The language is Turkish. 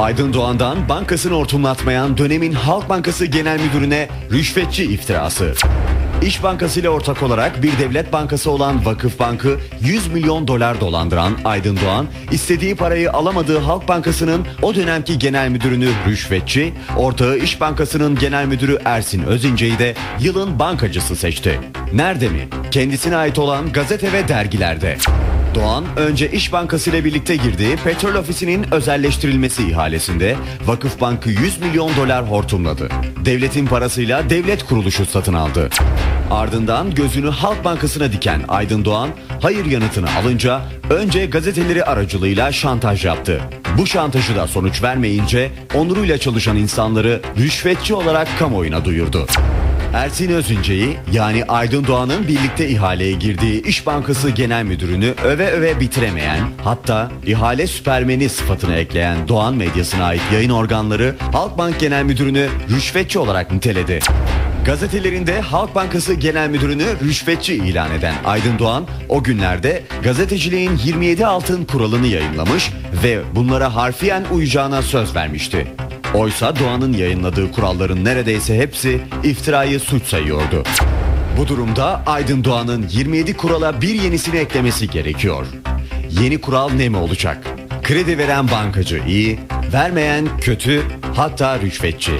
Aydın Doğan'dan bankasını hortumlatmayan dönemin Halk Bankası Genel Müdürü'ne rüşvetçi iftirası. İş Bankası ile ortak olarak bir devlet bankası olan Vakıf Bankı 100 milyon dolar dolandıran Aydın Doğan, istediği parayı alamadığı Halk Bankası'nın o dönemki genel müdürünü rüşvetçi, ortağı İş Bankası'nın genel müdürü Ersin Özince'yi de yılın bankacısı seçti. Nerede mi? Kendisine ait olan gazete ve dergilerde. Doğan önce İş Bankası ile birlikte girdiği petrol ofisinin özelleştirilmesi ihalesinde Vakıf Bankı 100 milyon dolar hortumladı. Devletin parasıyla devlet kuruluşu satın aldı. Ardından gözünü Halk Bankası'na diken Aydın Doğan, hayır yanıtını alınca önce gazeteleri aracılığıyla şantaj yaptı. Bu şantajı da sonuç vermeyince onuruyla çalışan insanları rüşvetçi olarak kamuoyuna duyurdu. Ersin Özünce'yi yani Aydın Doğan'ın birlikte ihaleye girdiği İş Bankası Genel Müdürünü öve öve bitiremeyen hatta ihale süpermeni sıfatını ekleyen Doğan medyasına ait yayın organları Halkbank Genel Müdürünü rüşvetçi olarak niteledi. Gazetelerinde Halk Bankası Genel Müdürünü rüşvetçi ilan eden Aydın Doğan o günlerde gazeteciliğin 27 altın kuralını yayınlamış ve bunlara harfiyen uyacağına söz vermişti. Oysa Doğan'ın yayınladığı kuralların neredeyse hepsi iftirayı suç sayıyordu. Bu durumda Aydın Doğan'ın 27 kurala bir yenisini eklemesi gerekiyor. Yeni kural ne mi olacak? Kredi veren bankacı iyi, vermeyen kötü, hatta rüşvetçi.